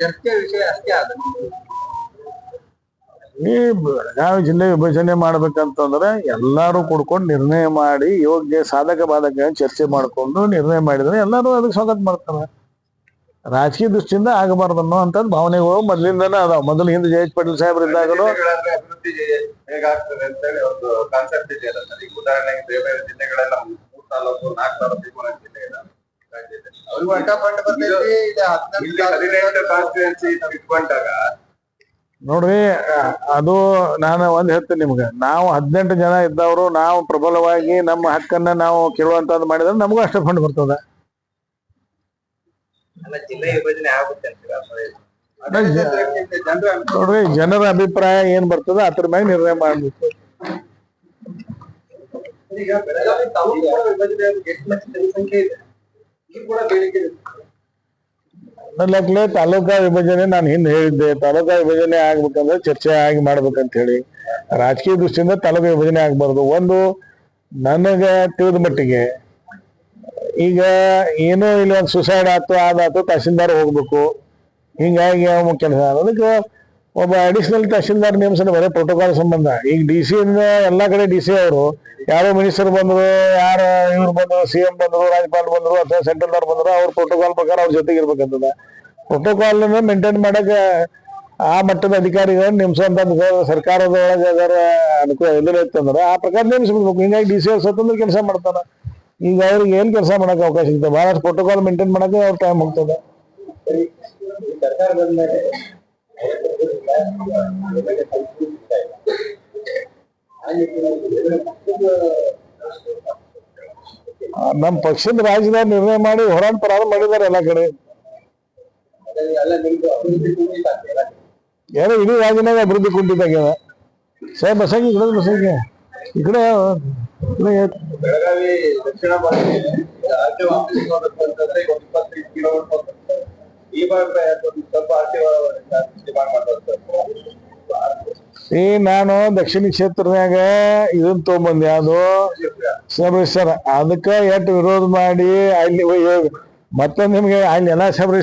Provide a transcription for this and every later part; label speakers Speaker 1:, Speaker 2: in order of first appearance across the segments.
Speaker 1: ಚರ್ಚೆ ವಿಷಯ ಅಷ್ಟೇ ಆದ
Speaker 2: ಈ ಬೆಳಗಾವಿ ಜಿಲ್ಲೆ ವಿಭಜನೆ ಮಾಡ್ಬೇಕಂತಂದ್ರೆ ಎಲ್ಲಾರು ಕೂಡ್ಕೊಂಡು ನಿರ್ಣಯ ಮಾಡಿ ಯೋಗ್ಯ ಸಾಧಕ ಬಾಧಕ ಚರ್ಚೆ ಮಾಡ್ಕೊಂಡು ನಿರ್ಣಯ ಮಾಡಿದ್ರೆ ಎಲ್ಲಾರು ಅದಕ್ಕೆ ಸ್ವಾಗತ ಮಾಡ್ತಾರೆ. ರಾಜಕೀಯ ದೃಷ್ಟಿಯಿಂದ ಆಗಬಾರ್ದು ಅನ್ನೋ ಅಂತ ಭಾವನೆಗಳು ಮೊದ್ಲಿಂದನೇ ಅದಾವ. ಮೊದಲು ಹಿಂದೆ ಜಯೇಶ್ ಪಾಟೀಲ್ ಸಾಹೇಬ್ರ ಇದ್ದಾಗಲೂ
Speaker 3: ಹೇಗಾಗ್ತದೆ ಅಂತ ಹೇಳಿ ಒಂದು ಕಾನ್ಸೆಪ್ಟ್ ಇದೆಯಲ್ಲ ಉದಾಹರಣೆಗೆ ಬೇರೆ ಬೇರೆ ಜಿಲ್ಲೆಗಳೆಲ್ಲ ಮೂರ್ ತಾಲೂಕು ನಾಲ್ಕು ತಾಲೂಕು ಜಿಲ್ಲೆ ಇದೆ ಇಟ್ಕೊಂಡಾಗ
Speaker 2: ನೋಡ್ರಿ ಅದು ನಾನು ಒಂದ್ ಹೇಳ್ತೀನಿ ನಿಮ್ಗೆ. ನಾವು ಹದಿನೆಂಟು ಜನ ಇದ್ದವರು ನಾವು ಪ್ರಬಲವಾಗಿ ನಮ್ಮ ಹಕ್ಕನ್ನ ನಾವು ಕೇಳುವಂತದ್ದು ಮಾಡಿದ್ರೆ ನಮಗೂ ಅಷ್ಟೇ ಫಂಡ್ ಬರ್ತದ.
Speaker 1: ಅಲ್ಲ ಜಿಲ್ಲೆ ವಿಭಜನೆ ಆಗುತ್ತೆ ಅಂತೀರಾ
Speaker 2: ಅದೇ
Speaker 3: ಜನರ
Speaker 2: ನೋಡ್ರಿ ಜನರ ಅಭಿಪ್ರಾಯ ಏನ್ ಬರ್ತದ ಅದ್ರ ಮೇಲೆ ನಿರ್ಣಯ ಮಾಡ್ಬೇಕು.
Speaker 3: ಈಗ ಬೆಳಗಾವಿ ತಾಲೂಕು ವಿಭಜನೆ ಎಷ್ಟು ಲಕ್ಷ ಜನಸಂಖ್ಯೆ ಇದೆ? ಇದೆ
Speaker 2: ತಾಲೂಕಾ ವಿಭಜನೆ ನಾನು ಹಿಂದೆ ಹೇಳಿದ್ದೆ. ತಾಲೂಕಾ ವಿಭಜನೆ ಆಗ್ಬೇಕಂದ್ರೆ ಚರ್ಚೆ ಆಗಿ ಮಾಡ್ಬೇಕಂತ ಹೇಳಿ ರಾಜಕೀಯ ದೃಷ್ಟಿಯಿಂದ ತಾಲೂಕಾ ವಿಭಜನೆ ಆಗ್ಬಾರ್ದು. ಒಂದು, ನನಗ ತಿಳಿದ ಮಟ್ಟಿಗೆ ಈಗ ಏನೋ ಇಲ್ಲಿ ಒಂದು ಸುಸೈಡ್ ಆಯ್ತು ಆದಾತು ತಹಸೀಲ್ದಾರ್ ಹೋಗ್ಬೇಕು. ಹಿಂಗಾಗಿ ಕೆಲಸ. ಅದಕ್ಕೆ ಒಬ್ಬ ಅಡಿಷನಲ್ ತಹಶೀಲ್ದಾರ್ ಅಂದ್ರೆ ಬರೀ ಪ್ರೋಟೋಕಾಲ್ ಸಂಬಂಧ. ಈಗ ಡಿ ಸಿ ಇಂದ ಎಲ್ಲಾ ಕಡೆ ಡಿ ಸಿ ಅವರು, ಯಾರೋ ಮಿನಿಸ್ಟರ್ ಬಂದ್ರು, ಯಾರು ಇವ್ರು ಬಂದ್ರು ಸಿ ಎಂ ಬಂದ್ರು, ರಾಜ್ಯಪಾಲ್ ಬಂದ್ರು, ಅಥವಾ ಸೆಂಟ್ರಲ್ದವ್ರು ಬಂದ್ರು, ಅವ್ರ ಪ್ರೋಟೋಕಾಲ್ ಪ್ರಕಾರ ಅವ್ರ ಜೊತೆಗೆ ಇರ್ಬೇಕಂತದ. ಪ್ರೋಟೋಕಾಲ್ ಮೇಂಟೈನ್ ಮಾಡಕ ಆ ಮಟ್ಟದ ಅಧಿಕಾರಿಗಳನ್ನ ನೇಮಿಸುವಂತ ಸರ್ಕಾರದ ಒಳಗೆ ಅದರ ಅನುಕೂಲ ಇತ್ತು ಇತ್ತಂದ್ರೆ ಆ ಪ್ರಕಾರ ನೇಮಿಸ್ಬಿಡ್ಬೇಕು. ಹಿಂಗಾಗಿ ಡಿ ಸಿ ಅವ್ರು ಸ್ವತಂತ್ರ ಕೆಲಸ ಮಾಡ್ತಾರ. ಈಗ ಅವ್ರಿಗೆ ಏನ್ ಕೆಲಸ ಮಾಡಕ್ ಅವಕಾಶ ಸಿಗ್ತದೆ ಬಹಳಷ್ಟು ಪ್ರೋಟೋಕಾಲ್ ಮೇಂಟೈನ್ ಮಾಡಕ್ಕೆ ಅವ್ರ ಟೈಮ್ ಹೋಗ್ತದೆ. ನಮ್ಮ ಪಕ್ಷದ ರಾಜಧಾನಿ ನಿರ್ಣಯ ಮಾಡಿ ಹೋರಾಟ ಪ್ರಾರಂಭ ಮಾಡಿದ್ದಾರೆ ಎಲ್ಲ ಕಡೆ. ಏನೋ ಇಡೀ ರಾಜ್ಯನಾಗ ಅಭಿವೃದ್ಧಿ ಕುಂಠಿತಾಗ್ಯದ ಸಾಹೇಬ್, ಬಸಂಗಿ ಈ ಬಸಂಗಿ. ಈ ಕಡೆ
Speaker 3: ಬೆಳಗಾವಿ ದಕ್ಷಿಣ ಭಾಗದಲ್ಲಿ ಈ ಭಾಗ ಸ್ವಲ್ಪ ಮಾಡ್ಬೇಕು
Speaker 2: ಈ ನಾನು ದಕ್ಷಿಣ ಕ್ಷೇತ್ರದಾಗ ಇದನ್ ತಗೊಂಬಂದೆ, ಅದು ಸಬರೇಶ್ವರ ಅದಕ್ಕ ಎಷ್ಟು ವಿರೋಧ ಮಾಡಿ ಅಲ್ಲಿ ಮತ್ತೆ ನಿಮ್ಗೆ ಅಲ್ಲಿ ಎಲ್ಲಾ ಸಬ್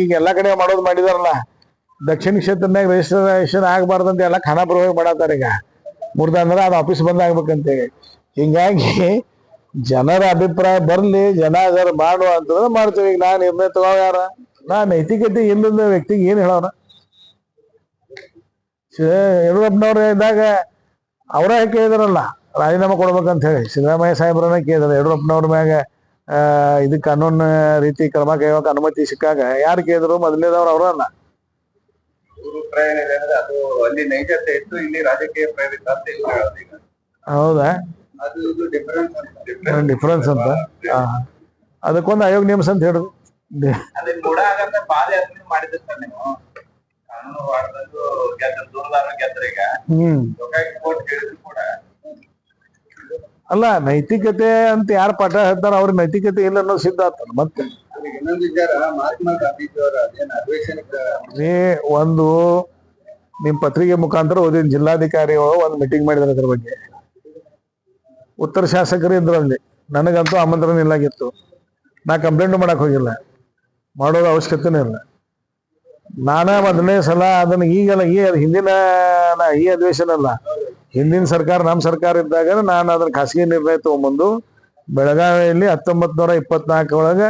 Speaker 2: ಈಗ ಎಲ್ಲಾ ಕಡೆ ಮಾಡೋದು ಮಾಡಿದಾರಲ್ಲ. ದಕ್ಷಿಣ ಕ್ಷೇತ್ರನ್ಯಾಗ ರಿಜಿಸ್ಟ್ರೇಷನ್ ಆಗ್ಬಾರ್ದಂತ ಎಲ್ಲ ಖಾನಾಪುರವಾಗಿ ಮಾಡತ್ತಾರ ಈಗ. ಮುರ್ದ ಅಂದ್ರೆ ಅದು ಆಫೀಸ್ ಬಂದ್ ಆಗ್ಬೇಕಂತೇಳಿ ಹಿಂಗಾಗಿ ಜನರ ಅಭಿಪ್ರಾಯ ಬರ್ಲಿ, ಜನ ಅದರ ಮಾಡುವ ಅಂತಂದ್ರೆ ಮಾಡ್ತೀವಿ. ಈಗ ನಾನು ನಿರ್ಣಯ ತಗೋ ಯಾರ? ನಾ ನೈತಿಕತೆ ಇಲ್ಲದ ವ್ಯಕ್ತಿಗೆ ಏನ್ ಹೇಳೋಣ ಯಡಿಯೂರಪ್ಪನವ್ರು ಇದ್ದಾಗ ಅವರೇ ಕೇಳಿದ್ರಲ್ಲ ರಾಜೀನಾಮೆ ಕೊಡ್ಬೇಕಂತ ಹೇಳಿ. ಸಿದ್ದರಾಮಯ್ಯ ಸಾಹೇಬ್ರನ್ನ ಕೇಳಿದ್ರು ಯಡಿಯೂರಪ್ಪನವ್ರ ಮ್ಯಾಗ ಆ ಇದು ಕಾನೂನು ರೀತಿ ಕ್ರಮ ಕೈಗೊಳ್ಳಕ್ಕೆ ಅನುಮತಿ ಸಿಕ್ಕಾಗ ಯಾರು ಕೇಳಿದ್ರು ಮೊದಲನೇದವ್ರು ಅವರಲ್ಲ
Speaker 3: ಅಲ್ಲ. ಪ್ರಯಾಣ ಇದೆ ಅದು ಅಲ್ಲಿ ನೈಜತೆ ಇತ್ತು ಇಲ್ಲಿ ರಾಜಕೀಯ ಪ್ರೇರಿತ ಅಂತ ಇವ್ರು
Speaker 2: ಹೌದಾ?
Speaker 3: ಡಿಫರೆನ್ಸ್
Speaker 2: ಅಂತ. ಅದಕ್ಕೊಂದು ಆಯೋಗ ನೇಮಸ ಅಂತ ಹೇಳಿದ್ರು ಹ್ಮ್. ಅಲ್ಲ ನೈತಿಕತೆ ಅಂತ ಯಾರ ಪಾಠ ಹೇಳ್ತಾರ ಅವ್ರ ನೈತಿಕತೆ ಇಲ್ಲ ಅನ್ನೋ ಸಿದ್ಧ ಆತನ ಮತ್ತೆ ನೀ ಒಂದು ನಿಮ್ ಪತ್ರಿಕೆ ಮುಖಾಂತರ ಓದಿನ ಜಿಲ್ಲಾಧಿಕಾರಿ ಒಂದು ಮೀಟಿಂಗ್ ಮಾಡಿದ್ರು ಅದ್ರ ಬಗ್ಗೆ. ಉತ್ತರ ಶಾಸಕರು ಇದ್ರು ಅಲ್ಲಿ. ನನಗಂತೂ ಆಮಂತ್ರಣ ಇಲ್ಲಾಗಿತ್ತು. ನಾ ಕಂಪ್ಲೇಂಟ್ ಮಾಡಕ್ ಹೋಗಿಲ್ಲ. ಮಾಡೋದು ಅವಶ್ಯಕತೆನೇ ಇಲ್ಲ. ನಾನ ಮೊದಲನೇ ಸಲ ಅದನ್ನ ಈಗಲ್ಲ, ಈ ಹಿಂದಿನ ಈ ಅಧಿವೇಶನ ಅಲ್ಲ. ಹಿಂದಿನ ಸರ್ಕಾರ ನಮ್ಮ ಸರ್ಕಾರ ಇದ್ದಾಗ ನಾನು ಅದನ್ನ ಖಾಸಗಿ ನಿರ್ಣಯ ತಗೊಂಬಂದು ಬೆಳಗಾವಿಯಲ್ಲಿ ಹತ್ತೊಂಬತ್ ನೂರ ಇಪ್ಪತ್ನಾಲ್ಕು ಒಳಗೆ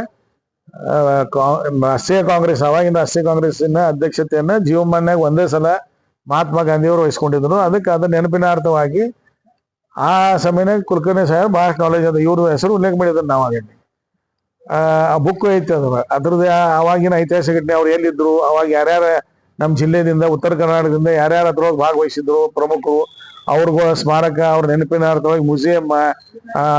Speaker 2: ರಾಷ್ಟ್ರೀಯ ಕಾಂಗ್ರೆಸ್ ಅವಾಗಿನ ರಾಷ್ಟ್ರೀಯ ಕಾಂಗ್ರೆಸ್ಸಿನ ಅಧ್ಯಕ್ಷತೆಯನ್ನ ಜೀವಮಾನ್ಯಾಗ ಒಂದೇ ಸಲ ಮಹಾತ್ಮ ಗಾಂಧಿಯವರು ವಹಿಸ್ಕೊಂಡಿದ್ರು. ಅದಕ್ಕೆ ಅದ ನೆನಪಿನಾರ್ಥವಾಗಿ ಆ ಸಮಯನಾಗ ಕುಲಕರ್ಣಿ ಸಾಹೇಬ್ ಭಾಳ ನಾಲೆಜ್ ಅದ. ಇವ್ರ ಹೆಸರು ಉಲ್ಲೇಖ ಮಾಡಿದ್ರು ನಾವು ಆ ಬುಕ್ ಐತಿ ಅದ್ರ ಅದ್ರದ್ದು ಅವಾಗಿನ ಐತಿಹಾಸಿಕ ಘಟನೆ ಅವ್ರು ಎಲ್ಲಿದ್ರು, ಅವಾಗ ಯಾರ್ಯಾರ ನಮ್ಮ ಜಿಲ್ಲೆದಿಂದ, ಉತ್ತರ ಕರ್ನಾಟಕದಿಂದ ಯಾರ್ಯಾರ ಅದ್ರೊಳಗೆ ಭಾಗವಹಿಸಿದ್ರು ಪ್ರಮುಖರು, ಅವ್ರಿಗೂ ಸ್ಮಾರಕ, ಅವ್ರ ನೆನಪಿನ ಅರ್ಥವಾಗಿ ಮ್ಯೂಸಿಯಂ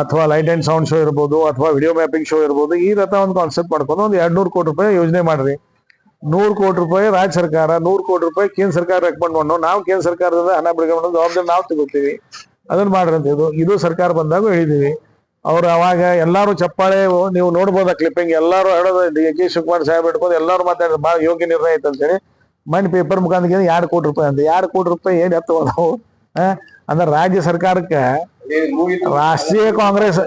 Speaker 2: ಅಥವಾ ಲೈಟ್ ಆ್ಯಂಡ್ ಸೌಂಡ್ ಶೋ ಇರ್ಬೋದು, ಅಥವಾ ವಿಡಿಯೋ ಮ್ಯಾಪಿಂಗ್ ಶೋ ಇರ್ಬೋದು, ಈ ರಥ ಒಂದು ಕಾನ್ಸೆಪ್ಟ್ ಮಾಡ್ಕೊಂಡು ಒಂದು ಎರಡು ನೂರು ಕೋಟಿ ರೂಪಾಯಿ ಯೋಜನೆ ಮಾಡ್ರಿ. ನೂರು ಕೋಟಿ ರೂಪಾಯಿ ರಾಜ್ಯ ಸರ್ಕಾರ, ನೂರು ಕೋಟಿ ರೂಪಾಯಿ ಕೇಂದ್ರ ಸರ್ಕಾರ ರೆಕಮೆಂಡ್ ಮಾಡೋ ನಾವು ಕೇಂದ್ರ ಸರ್ಕಾರದಿಂದ ಹಣ ಬಿಡುಗಡೆ ಮಾಡೋದು ಜವಾಬ್ದಾರಿ ನಾವು ತಗೋತೀವಿ. ಅದನ್ನ ಮಾಡ್ರಿ ಇದು. ಇದು ಸರ್ಕಾರ ಬಂದಾಗ ಹೇಳಿದೀವಿ. ಅವ್ರು ಅವಾಗ ಎಲ್ಲಾರು ಚಪ್ಪಾಳೆ ನೀವು ನೋಡ್ಬೋದ ಕ್ಲಿಪ್ಪಿಂಗ್ ಎಲ್ಲಾರು ಹೇಳೋದು, ಡಿ, ಕೆ, ಶಿವಕುಮಾರ್ ಸಾಹೇಬ್ ಹಿಡ್ಕೊಂಡು ಎಲ್ಲಾರು ಮಾತಾಡಿದ್ರು, ಬಹಳ ಯೋಗ್ಯ ನಿರ್ಣಯ ಐತೆ ಅಂತೇಳಿ ಮಣ್ಣು ಪೇಪರ್ ಮುಖಾಂತರ ಎರಡು ಕೋಟಿ ರೂಪಾಯಿ ಅಂತ ಎರಡು ಕೋಟಿ ರೂಪಾಯಿ ಏನ್ ಎತ್ತವ ನಾವು? ಅಂದ್ರೆ ರಾಜ್ಯ ಸರ್ಕಾರಕ್ಕೆ ರಾಷ್ಟ್ರೀಯ ಕಾಂಗ್ರೆಸ್,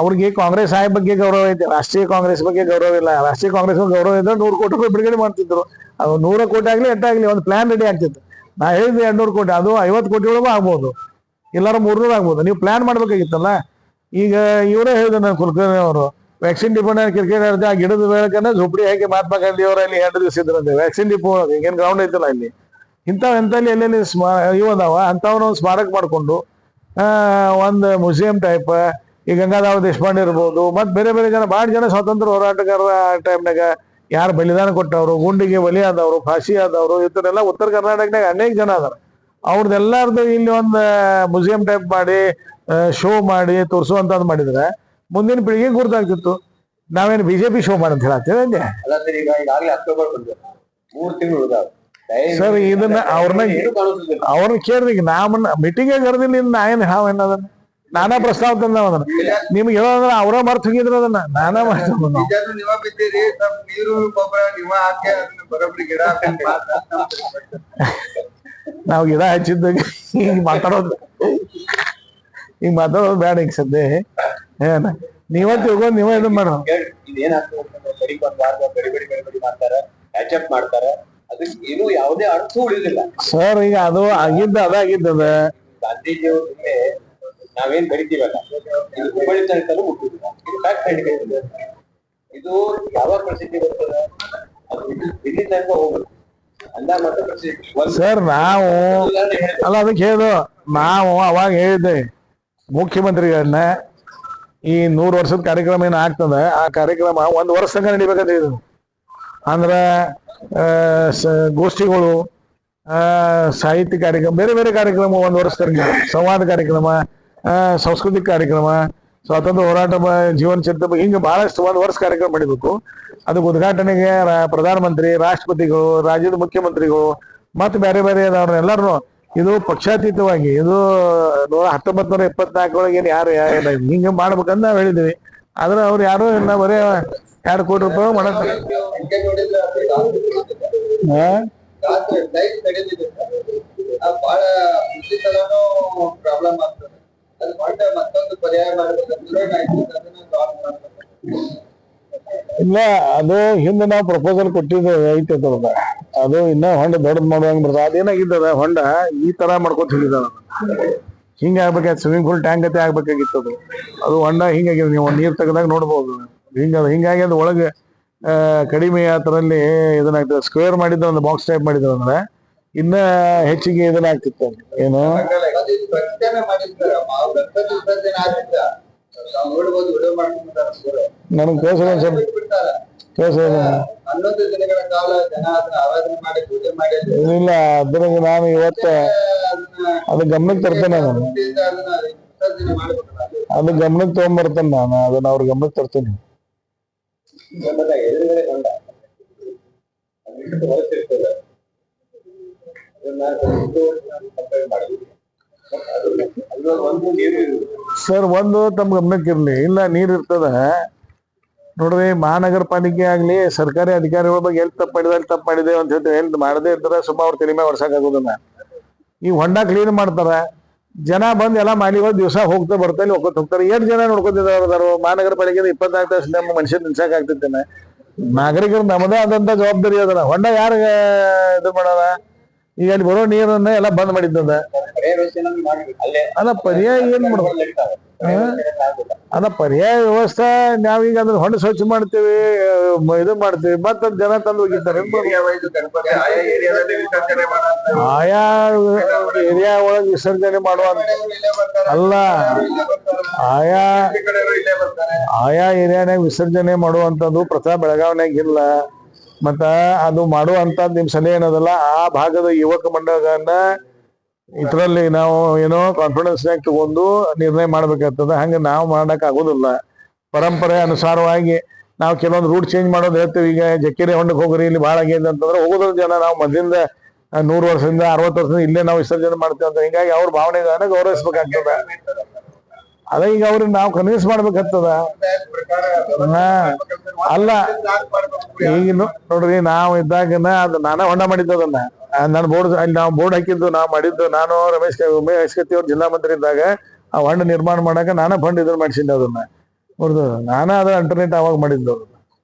Speaker 2: ಅವ್ರಿಗೆ ಕಾಂಗ್ರೆಸ್ ಸಾಹೇಬ್ ಬಗ್ಗೆ ಗೌರವ ಐತೆ ರಾಷ್ಟ್ರೀಯ ಕಾಂಗ್ರೆಸ್ ಬಗ್ಗೆ ಗೌರವ ಇಲ್ಲ. ರಾಷ್ಟ್ರೀಯ ಕಾಂಗ್ರೆಸ್ ಗೌರವ ಇದ್ರೆ ನೂರು ಕೋಟಿ ರೂಪಾಯಿ ಬಿಡುಗಡೆ ಮಾಡ್ತಿದ್ರು. ಅದು ನೂರ ಕೋಟಿ ಆಗಲಿ ಎಟ್ಟಾಗಲಿ ಒಂದು ಪ್ಲಾನ್ ರೆಡಿ ಆಗ್ತಿತ್ತು. ನಾ ಹೇಳಿದ್ದೆ ಎರಡ್ನೂರು ಕೋಟಿ, ಅದು ಐವತ್ತು ಕೋಟಿ ಒಳಗೂ ಆಗ್ಬೋದು. ಇಲ್ಲಾರ ಮೂರ್ನೂರು ಆಗ್ಬೋದು. ನೀವು ಪ್ಲಾನ್ ಮಾಡ್ಬೇಕಾಗಿತ್ತಲ್ಲ? ಈಗ ಇವರೇ ಹೇಳಿದ್ರು ನಾನು ಕುಲಕರ್ಣಿ ಅವರು ವ್ಯಾಕ್ಸಿನ್ ಡಿಪೋ ಕ್ರಿಕೆಟ್ ಆಡ್ದೆ ಆ ಗಿಡದ ಬೆಳಕನ್ನ ಝೋಪಡಿ ಹಾಕಿ ಮಹಾತ್ಮ ಗಾಂಧಿ ಅವರು ಅಲ್ಲಿ ಎರಡು ದಿವಸ ಇದ್ರಂತೆ ವ್ಯಾಕ್ಸಿನ್ ಡಿಪೋ ಈಗೇನು ಗ್ರೌಂಡ್ ಐತಲ್ಲ ಅಲ್ಲಿ. ಇಂಥವ್ ಎಂತಲ್ಲಿ ಎಲ್ಲೆಲ್ಲಿ ಸ್ಮಾ ಅದಾವ ಅಂಥವನ್ನ ಒಂದು ಸ್ಮಾರಕ ಮಾಡಿಕೊಂಡು ಆ, ಒಂದು ಮ್ಯೂಸಿಯಂ ಟೈಪ್ ಈ ಗಂಗಾಧರ ದೇಶಪಾಂಡೆ ಇರ್ಬೋದು ಮತ್ತು ಬೇರೆ ಬೇರೆ ಜನ ಭಾಳ ಜನ ಸ್ವಾತಂತ್ರ್ಯ ಹೋರಾಟಗಾರರ ಟೈಮ್ನಾಗ ಯಾರು ಬಲಿದಾನ ಕೊಟ್ಟವರು ಗುಂಡಿಗೆ ಬಲಿ ಆದವರು ಫಾಸಿ ಆದವರು ಇತರೆಲ್ಲ ಉತ್ತರ ಕರ್ನಾಟಕನಾಗ ಅನೇಕ ಜನ ಅದಾರ. ಅವ್ರದ್ದೆಲ್ಲಾರ್ದು ಇಲ್ಲಿ ಒಂದು ಮ್ಯೂಸಿಯಂ ಟೈಪ್ ಮಾಡಿ ಶೋ ಮಾಡಿ ತೋರಿಸುವಂತದ್ದು ಮಾಡಿದ್ರೆ ಮುಂದಿನ ಪೀಳಿಗೆ ಗುರುತಾಗ್ತಿತ್ತು. ನಾವೇನು ಬಿಜೆಪಿ ಶೋ ಮಾಡಂತ ಹೇಳತ್ತೇವೆ
Speaker 3: ಸರ್
Speaker 2: ಇದನ್ನ ಅವ್ರನ್ನ ಅವ್ರನ್ನ ಕೇಳಿದ್ರಿ ನಮ್ಮನ್ನ ಮೀಟಿಂಗೇ ಕರೆದಿಲ್ಲ ಇನ್ನು ನಾ ಏನ್ ಹಾವ ಏನದನ್ನ ನಾನಾ ಪ್ರಸ್ತಾವ ತಂದ ಅದನ್ನ. ನಿಮ್ಗೆ ಹೇಳೋದ್ರ ಅವ್ರ ಮರ್ತು ಹೋಗಿದ್ರು ಅದನ್ನ. ನಾನಾ ಮರ್ತು
Speaker 1: ನೀರು ಗೊಬ್ಬರ ನೀವ ಹಾಕಿ ಅದನ್ನ ಗಿಡ
Speaker 2: ನಾವ್ ಗಿಡ ಹಚ್ಚಿದ್ದಾಗ ಈಗ ಮಾತಾಡೋದು ಈಗ ಮಾತಾಡೋದು ಬೇಡ ಈಗ ಸದ್ಯ. ಏನ? ನೀವ ತಿಳ್ಕೊಂಡ್ ನೀವ ಇದನ್ ಮಾಡೋ. ಸರ್ ಈಗ ಅದು ಆಗಿದ್ದ ಅದಾಗಿದ್ದದ.
Speaker 3: ಗಾಂಧೀಜಿ ಅವ್ರ ಹಿಂದೆ ನಾವೇನ್ ಬರಿತೀವಲ್ಲ ಇದು ಹುಬ್ಬಳ್ಳಿ ತನಕ ಮುಟ್ಟುದಿಲ್ಲ ಇದು ಇದು ಯಾವಾಗ ಪ್ರಸಿದ್ಧಿ ಬರ್ತದ? ಅದು ಇಲ್ಲಿ ತನಕ ಹೋಗ್ಬೇಕು.
Speaker 2: ಸರ್ ನಾವು ಅಲ್ಲ, ಅದಕ್ಕೆ ಹೇಳು. ನಾವು ಅವಾಗ ಹೇಳಿದ್ದೆ ಮುಖ್ಯಮಂತ್ರಿಗಳನ್ನ, ಈ ನೂರು ವರ್ಷದ ಕಾರ್ಯಕ್ರಮ ಏನು ಆಗ್ತದ, ಆ ಕಾರ್ಯಕ್ರಮ ಒಂದು ವರ್ಷ ತನಕ ನಡಿಬೇಕಂತ ಹೇಳಿದ್ರು. ಅಂದ್ರ ಗೋಷ್ಠಿಗಳು ಸಾಹಿತ್ಯ ಕಾರ್ಯಕ್ರಮ, ಬೇರೆ ಬೇರೆ ಕಾರ್ಯಕ್ರಮ ಒಂದು ವರ್ಷ ತನಕ, ಸಂವಾದ ಕಾರ್ಯಕ್ರಮ ಸಾಂಸ್ಕೃತಿಕ ಕಾರ್ಯಕ್ರಮ ಸ್ವಾತಂತ್ರ್ಯ ಹೋರಾಟ ಜೀವನ ಚರಿತ್ರೆ ಬಗ್ಗೆ ಹಿಂಗೆ ಬಹಳಷ್ಟು ಒಂದು ವರ್ಷ ಕಾರ್ಯಕ್ರಮ ಮಾಡಬೇಕು. ಅದಕ್ಕೆ ಉದ್ಘಾಟನೆಗೆ ರಾ- ಪ್ರಧಾನಮಂತ್ರಿ ರಾಷ್ಟ್ರಪತಿಗಳು ರಾಜ್ಯದ ಮುಖ್ಯಮಂತ್ರಿಗಳು ಮತ್ತೆ ಬೇರೆ ಬೇರೆ ಎಲ್ಲರೂ ಇದು ಪಕ್ಷಾತೀತವಾಗಿ ಇದು ನೂರ ಹತ್ತೊಂಬತ್ ನೂರ ಇಪ್ಪತ್ನಾಲ್ಕರೊಳಗೆ ಏನು ಯಾರು ಯಾರು ಹಿಂಗೆ ಮಾಡ್ಬೇಕಂತ ನಾವು ಹೇಳಿದ್ವಿ ಆದ್ರೆ ಅವ್ರು ಯಾರು ಇನ್ನ ಬರೀ ಎರಡು ಕೋಟಿ ರೂಪಾಯಿ
Speaker 1: ಮಾಡ ಪ್ರಾಬ್ಲಮ್ ಆಗ್ತದೆ. ಅದು ಮತ್ತೊಂದು ಪರ್ಯಾಯ
Speaker 2: ಇಲ್ಲ ಅದು ಹಿಂದೆ ನಾವು ಪ್ರಪೋಸಲ್ ಕೊಟ್ಟಿದ್ದೇವೆ ಐತೆ ಅದ್ರದ ಅದು ಇನ್ನ ಹೊಂಡ ದೊಡ್ಡದ್ ಮಾಡುವಂಗ ಬರ್ತದೆ. ಅದೇನಾಗಿದ್ದದ ಹೊಂಡ ಈ ತರ ಮಾಡ್ಕೊತ ಹಿಂಗ ಆಗ್ಬೇಕಾಗಿತ್ತು ಸ್ವಿಮ್ಮಿಂಗ್ ಪೂಲ್ ಟ್ಯಾಂಕ್ ಗತೆ ಆಗ್ಬೇಕಾಗಿತ್ತು ಅದು. ಅದು ಹೊಂಡ ಹಿಂಗಾಗಿದೆ ನೀವು ನೀರ್ ತೆಗೆದಾಗ ನೋಡ್ಬೋದು. ಹಿಂಗ ಹಿಂಗಾಗಿ ಅದು ಒಳಗೆ ಕಡಿಮೆ ಆತರಲ್ಲಿ ಇದನ್ನಾಗ್ತದೆ. ಸ್ಕ್ವೇರ್ ಮಾಡಿದ್ರೆ ಒಂದು ಬಾಕ್ಸ್ ಟೈಪ್ ಮಾಡಿದ್ರು ಅಂದ್ರೆ ಇನ್ನ ಹೆಚ್ಚಿಗೆ ಇದನ್ನ ಆಗ್ತಿತ್ತು ಏನು?
Speaker 1: ಅದು ಪ್ರತಿಷ್ಠಾನ ಮಾಡಿರ್ತಾರ. ಆ ರಕ್ತ ವಿಸರ್ಜನೆ ಆಗಿದ್ದ ನಾವು ನೋಡ್ಬೋದು ವಿಡಿಯೋ ಮಾಡ್ಕೊಂಡಿದ್ದಾರೆ
Speaker 2: ನನಗೆ ತೋರಿಸೋದು ಒಂದ್ ಸ್ವಲ್ಪ
Speaker 1: ಬಿಡ್ತಾರ
Speaker 2: ತೋರಿಸೋದು
Speaker 1: ಹನ್ನೊಂದು ದಿನಗಳ ಕಾಲ ಜನ ಅದನ್ನ ಆರಾಧನೆ ಮಾಡಿ ಪೂಜೆ ಮಾಡಿ.
Speaker 2: ಇಲ್ಲ ಅದ್ರಾಗ ನಾನು ಇವತ್ತ ಅದು ಗಮನಕ್ಕೆ ತರ್ತೇನೆ ನಾನು.
Speaker 1: ಅದನ್ನ ವಿಸರ್ಜನೆ
Speaker 2: ಅದು ಗಮನಕ್ಕೆ ತಗೊಂಡ್ಬರ್ತೇನೆ ನಾನು ಅದನ್ನ ಅವ್ರ ಗಮನಕ್ಕೆ ತರ್ತೇನೆ.
Speaker 3: ಎದುರುಗಡೆ ವಯಸ್ಸಿರ್ತದೆ ಅದನ್ನ ಮಾಡಿದ್ವಿ.
Speaker 2: ಸರ್, ಒಂದು ತಮ್ಮ ಗಮನಕ್ಕೆ ಇಲ್ಲ, ನೀರು ಇರ್ತದ. ನೋಡ್ರಿ, ಮಹಾನಗರ ಪಾಲಿಕೆ ಆಗ್ಲಿ, ಸರ್ಕಾರಿ ಅಧಿಕಾರಿಗಳ ಬಗ್ಗೆ ಎಲ್ಲಿ ತಪ್ಪು ಮಾಡಿದೆ, ಅಲ್ಲಿ ತಪ್ಪು ಮಾಡಿದೆ ಅಂತ ಹೇಳ್ತೀವಿ. ಎಲ್ಲಿ ಮಾಡದೇ ಇರ್ತದ ಸುಮ್ಮ ಅವ್ರ ವರ್ಷಕ್ ಆಗೋದಿಲ್ಲ ಈ ಹೊಂಡ ಕ್ಲೀನ್ ಮಾಡ್ತಾರ. ಜನ ಬಂದ್ ಎಲ್ಲ ಮಾಡಿಗಳು ದಿವಸ ಹೋಗ್ತಾ ಬರ್ತಾ ಇಲ್ಲಿ ಹೋಗ್ತಾ ಹೋಗ್ತಾರೆ. ಎಷ್ಟು ಜನ ನೋಡ್ಕೊತಿದ್ದಾರೆ ಮಹಾನಗರ ಪಾಲಿಕೆ ಇಪ್ಪತ್ನಾಲ್ಕು ತಾಸು ನಮ್ಮ ಮನುಷ್ಯ ನಿಲ್ಸಕ್ ಆಗ್ತಿದ್ದೇನೆ. ನಾಗರಿಕರು ನಮ್ಮದೇ ಆದಂತ ಜವಾಬ್ದಾರಿ ಅದಲ್ಲ. ಹೊಂಡ ಯಾರು ಇದು ಮಾಡಲ್ಲ? ಈಗ ಅಲ್ಲಿ ಬರೋ ನೀರನ್ನ ಎಲ್ಲ ಬಂದ್ ಮಾಡಿದ್ದದ.
Speaker 3: ಅಲ್ಲ,
Speaker 2: ಪರ್ಯಾಯ ಏನ್ ಮಾಡ
Speaker 3: ಅಲ್ಲ. ಪರ್ಯಾಯ ವ್ಯವಸ್ಥೆ
Speaker 2: ನಾವು ಈಗ ಅಂದ್ರೆ ಹೊಂಡ ಸ್ವಚ್ಛ ಮಾಡ್ತೀವಿ ಇದು ಮಾಡ್ತೀವಿ. ಮತ್ತ ಜನ ತಂದು ಹೋಗಿರ್ತಾರೆ
Speaker 1: ಆಯಾ
Speaker 2: ಏರಿಯಾ ಒಳಗ್ ವಿಸರ್ಜನೆ
Speaker 1: ಮಾಡುವ
Speaker 2: ಅಲ್ಲ, ಆಯಾ ಆಯಾ ಏರಿಯಾನಾಗ ವಿಸರ್ಜನೆ ಮಾಡುವಂತದ್ದು ಪ್ರಥಮ ಬೆಳಗಾವಿನಾಗ ಇಲ್ಲ. ಮತ್ತ ಅದು ಮಾಡುವಂತ ನಿಮ್ ಸಲಹೆ ಏನದಲ್ಲ, ಆ ಭಾಗದ ಯುವಕ ಮಂಡಳಗಳನ್ನ ಇದರಲ್ಲಿ ನಾವು ಏನೋ ಕಾನ್ಫಿಡೆನ್ಸ್ ತಗೊಂಡು ನಿರ್ಣಯ ಮಾಡ್ಬೇಕಾಗ್ತದ. ಹಂಗ ನಾವು ಮಾಡಕ್ ಆಗೋದಿಲ್ಲ. ಪರಂಪರೆ ಅನುಸಾರವಾಗಿ ನಾವು ಕೆಲವೊಂದು ರೂಟ್ ಚೇಂಜ್ ಮಾಡೋದು ಹೇಳ್ತೀವಿ. ಈಗ ಜಕ್ಕೇರಿ ಹೊಂಡಕ್ಕೆ ಹೋಗ್ರಿ, ಇಲ್ಲಿ ಭಾಳ ಆಗಿದೆ ಅಂತಂದ್ರೆ ಹೋಗೋದ್ರ ಜನ ನಾವು ಮೊದಲಿಂದ ನೂರು ವರ್ಷದಿಂದ ಅರವತ್ತು ವರ್ಷದಿಂದ ಇಲ್ಲೇ ನಾವು ವಿಸರ್ಜನೆ ಮಾಡ್ತೇವೆ ಅಂತ ಹಿಂಗಾಗಿ ಅವ್ರ ಭಾವನೆಗಳನ್ನ ಗೌರವಿಸ್ಬೇಕಾಗ್ತದ. ಅದ ಈಗ ಅವ್ರಿಗೆ ನಾವು ಕನ್ವಿನ್ಸ್ ಮಾಡ್ಬೇಕತ್ತದ ಅಲ್ಲ ಈಗ ನೋಡ್ರಿ, ನಾವು ಇದ್ದಾಗ ಅದು ನಾನೇ ಹೊಂಡ ಮಾಡಿದ್ದು ಅದನ್ನ. ನನ್ನ ಬೋರ್ಡ್ ಅಲ್ಲಿ ನಾವು ಬೋರ್ಡ್ ಹಾಕಿದ್ದು, ನಾವು ಮಾಡಿದ್ದು, ನಾನು ರಮೇಶ್, ಉಮೇಶ್ ಕತ್ತಿ ಅವ್ರ ಜಿಲ್ಲಾ ಮಂತ್ರಿ ಇದ್ದಾಗ ಆ ಹೊಂಡ ನಿರ್ಮಾಣ ಮಾಡಾಕ ನಾನೇ ಫಂಡ್ ಇದನ್ನ ಮಾಡಿಸಿದ್ದೆ ಅದನ್ನ. ನೋಡ್ದು, ನಾನೇ ಅದ ಅಂಟರ್ನೆಟ್ ಅವಾಗ ಮಾಡಿದ್ದು